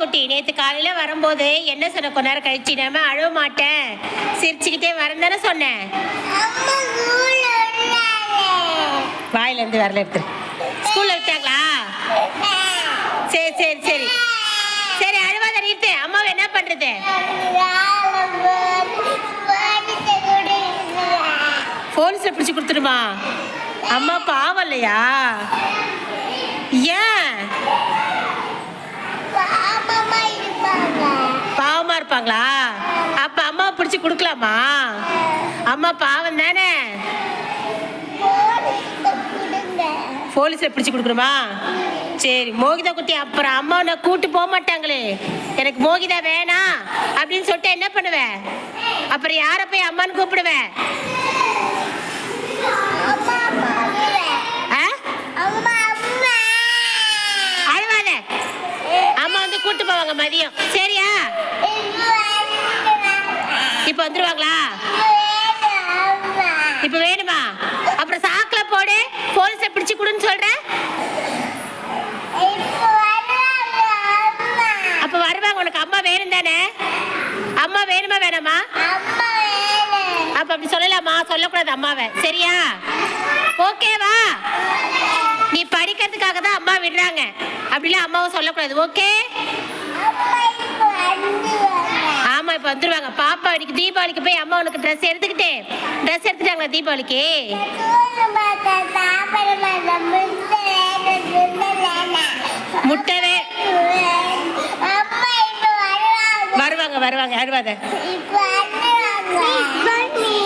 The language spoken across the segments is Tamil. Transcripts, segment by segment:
குட்டி நேற்று காலையில் வரும்போது என்ன சொன்ன? கொஞ்ச நேரம் கழிச்சு நம்ம அழுவ மாட்டேன். சிரிச்சுக்கிட்டே வரேன் தானே சொன்னேன் வாயிலேருந்து வரல எடுத்து ஸ்கூலில் விட்டாங்களா? சரி சரி சரி. சரி அழுவாத நிறுத்து அம்மாவை என்ன பண்ணுறது போலீஸில் பிடிச்சி கொடுத்துருமா அம்மா பாவம் இல்லையா? ஏன்? பாவமா இருப்பாங்களா? அப்ப அம்மா பிடிச்சி கொடுக்கலாமா? அம்மா பாவம் தானே? போலீஸ்ல பிடிச்சி கொடுக்கணுமா? சரி மோகிதா குட்டி அப்புறம் அம்மா உன்னை கூட்டு போக மாட்டாங்களே. எனக்கு மோகிதா வேணாம் அப்படின்னு சொல்லிட்டு என்ன பண்ணுவேன் அப்புறம் யாரை போய் அம்மான்னு கூப்பிடுவேன் ஆ? அழுவாத அம்மா வந்து கூட்டு போவாங்க மதியம். சரியா? இப்போ வந்துருவாங்களா? இப்போ வேணுமா? அப்புறம் சாக்குல போடு. போலீஸை பிடிச்சு கொடுன்னு சொல்றேன் அப்ப வருவாங்க. உனக்கு அம்மா வேணும் தானே? அம்மா வேணுமா வேணாமா? அப்ப அப்படி சொல்லலாமா? சொல்லக்கூடாது அம்மாவை. சரியா? ஓகேவா? நீ படிக்கிறதுக்காக தான் அம்மா விடுறாங்க. அப்படிலாம் அம்மாவை சொல்லக்கூடாது ஓகே ஆமா இப்ப வந்துருவாங்க. பாப்பா இன்னைக்கு தீபாவளிக்கு போய் அம்மா உனக்கு ட்ரெஸ் எடுத்துக்கிட்டே ட்ரெஸ் எடுத்துட்டாங்களா தீபாவளிக்கு? முட்டவே. வருவாங்க வருவாங்க அழுவாத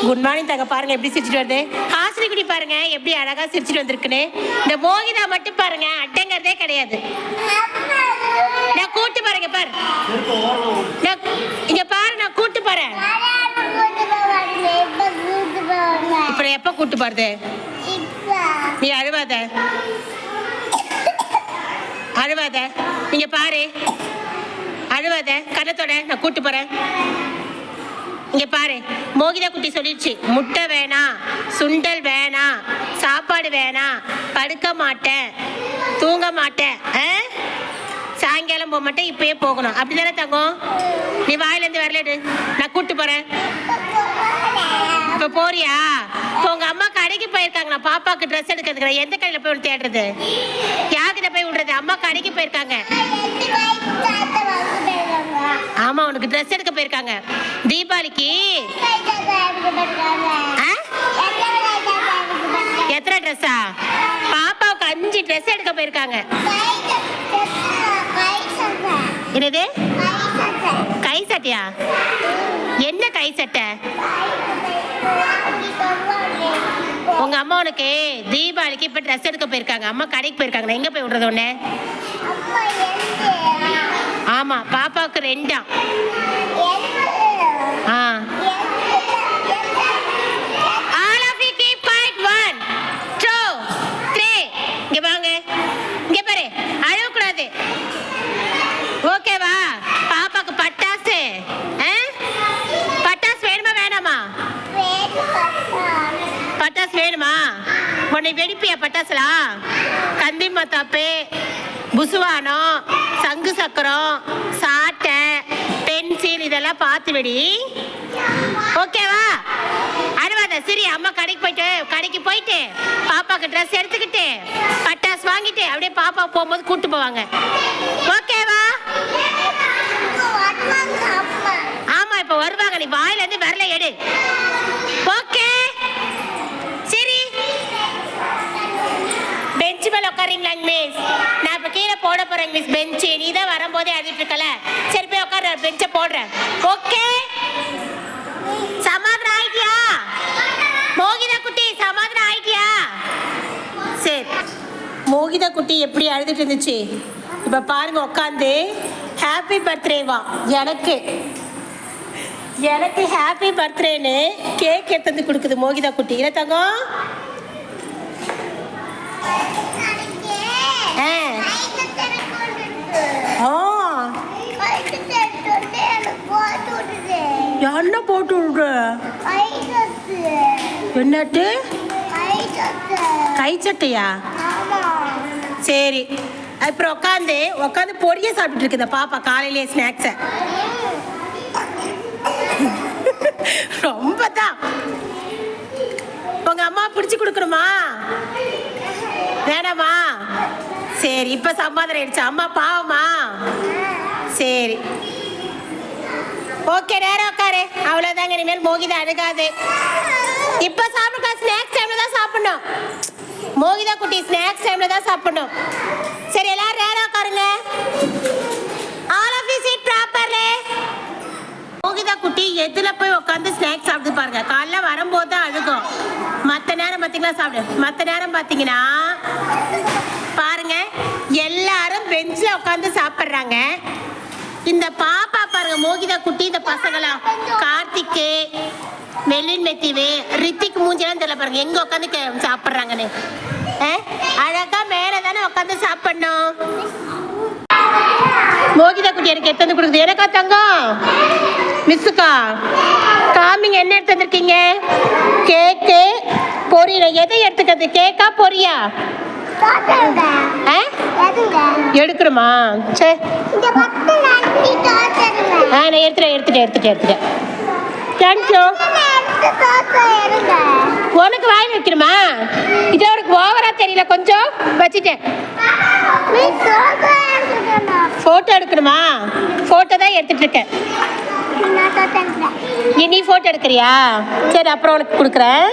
குட் மார்னிங் தங்க பாருங்க எப்படி சிரிச்சிட்டு வருது? ஹாசினி குடி பாருங்க எப்படி அழகா சிரிச்சிட்டு வந்திருக்குன்னு. இந்த மோகிதா மட்டும் பாருங்க அட்டைங்கிறதே கிடையாது. நான் கூட்டு பாருங்க பாரு. நான் இங்க பாரு நான் கூட்டு பாரு இப்ப எப்ப கூட்டு பாருது நீ அழுவாத. அழுவாத. நீங்க பாரு. அழுவாத. கண்ணத்தோட நான் கூட்டு போறேன். இங்க பாரு மோகிதா குட்டி சொல்லிடுச்சு. முட்டை வேணாம் சுண்டல் வேணாம் சாப்பாடு வேணாம் படுக்க மாட்டேன் தூங்க மாட்டேன் ஆ? சாயங்காலம் போக மாட்டேன் இப்பயே போகணும். அப்படிதானே தங்கம்? நீ வாயிலேருந்து வரலடு நான் கூட்டு போறேன். இப்ப போறியா? இப்போ உங்க அம்மா கடைக்கு போயிருக்காங்க. நான் பாப்பாக்கு ட்ரெஸ் எடுக்கிறதுக்கு. நான் எந்த கடையில போய் தேடுறது? யார்கிட்ட அம்மா கடைக்கு போயிருக்காங்க. ஆமா உனக்கு ட்ரெஸ் எடுக்க போயிருக்காங்க. தீபாவளிக்கு. ஆ? எத்தனை ட்ரெஸ்ஸா பாப்பாவுக்கு அஞ்சு ட்ரெஸ் எடுக்க போயிருக்காங்க. என்னது? கை சட்டையா? என்ன கை சட்டை? உங்க அம்மா உனக்கு தீபாவளிக்கு இப்ப ட்ரெஸ் எடுக்க போயிருக்காங்க. அம்மா கடைக்கு போயிருக்காங்க. நான் எங்க போய் விடுறது உன்ன? ஆமா பாப்பாவுக்கு ரெண்டா ஆ all of you keep quiet one two three இங்க வாங்க இங்க பாரு அழக்கூடாது ஓகேவா பாப்பாக்கு பட்டாசு ஆ? பட்டாசு வேணுமா வேணாமா பட்டாசு வேணுமா உன்னை வெடிப்பிய பட்டாசுலாம் கந்தி மத்தாப்பு புசுவானம் சங்கு சக்கரம் சாட்டை பென்சில் இதெல்லாம் பார்த்து வெடி ஓகேவா? அழுவாத சரி அம்மா கடைக்கு போயிட்டு கடைக்கு போயிட்டு பாப்பாக்கு ட்ரெஸ் எடுத்துக்கிட்டு பட்டாசு வாங்கிட்டு அப்படியே பாப்பா போகும்போது கூப்பிட்டு போவாங்க ஓகேவா ஆமா இப்ப வருவாங்க நீ வாயில இருந்து வரல எடு ஓகே சரி பெஞ்ச் மிஸ் நான் இப்போ கீழே போட போறேன் மிஸ் பெஞ்ச் நீ தான் வரும்போதே அழுதுட்டு இருக்கல. சரி போய் உட்கார பெஞ்சை போடுறேன். ஓகே சமாதானம் ஆயிட்டியா? மோகிதா குட்டி சமாதானம் ஆயிட்டியா? சரி. மோகிதா குட்டி எப்படி அழுதுட்டு இருந்துச்சு? இப்போ பாருங்க உட்காந்து ஹாப்பி பர்த்டேவா எனக்கு. எனக்கு ஹாப்பி பர்த்டேன்னு கேக் எடுத்து வந்து கொடுக்குது மோகிதா குட்டி. இல்லை தங்கம் ஆ ஆ என்ன போட்டு விடுற. என்னட்டு கை சட்டையா? சரி. அப்புறம் உட்காந்து உட்காந்து பொரிய சாப்பிட்டு இருக்கு பாப்பா காலையிலேயே ஸ்நாக்ஸை ரொம்ப தான் உங்க அம்மா பிடிச்சு கொடுக்கணுமா? வேணாமா? சரி இப்ப சமாதானம் ஆயிடுச்சு. அம்மா பாவமா? சரி. ஓகே நேரம் உட்காரு. அவ்வளோதாங்க இனிமேல் மோகிதா அழுகாது. இப்ப சாப்பிடுக்கா ஸ்நாக்ஸ் டைம்ல தான் சாப்பிடணும். மோகிதா குட்டி ஸ்நாக்ஸ் டைம்ல தான் சாப்பிடணும். சரி எல்லாரும் நேரம் உட்காருங்க. All of you seat properly Mohita குட்டி எதுல போய் உட்காந்து ஸ்நாக்ஸ் சாப்பிட்டு பாருங்க. காலைல வரும்போது தான் அழுகும். மற்ற நேரம் பார்த்தீங்கன்னா சாப்பிடு. மற்ற நேரம் பார்த்தீங்கன்னா பாருங்க எல்லாரும் பெஞ்சில் உட்காந்து சாப்பிட்றாங்க. இந்த பாப்பா பாருங்க மோகிதா குட்டி இந்த பசங்களா கார்த்திக்கு மெல்லின் மெத்திவு ரித்திக் மூஞ்செல்லாம் தெரியல பாருங்க. எங்க உட்காந்து சாப்பிட்றாங்கன்னு. அழகா மேலே தானே உட்காந்து சாப்பிடணும். மோகிதா குட்டி எனக்கு எடுத்து வந்து கொடுக்குது. எனக்கா தங்கம்? மிஸ்ஸுக்கா? காமிங்க என்ன எடுத்து வந்திருக்கீங்க? கேக்கு பொரியல? எதை எடுத்துக்கிறது? கேக்கா பொரியா? எடுக்கணுமா? சரி ஆ நான் எடுத்துட்டேன் எடுத்துட்டேன் எடுத்துட்டேன் எடுத்துட்டேன். தேங்க்யூ. உனக்கு வாயில் வைக்கணுமா? இது உனக்கு ஓவரா தெரியல கொஞ்சம் வச்சுட்டேன். ஃபோட்டோ எடுக்கணுமா? ஃபோட்டோ தான் எடுத்துட்டு இருக்கேன். நீ ஃபோட்டோ எடுக்கிறியா? சரி அப்புறம் உனக்கு கொடுக்குறேன்.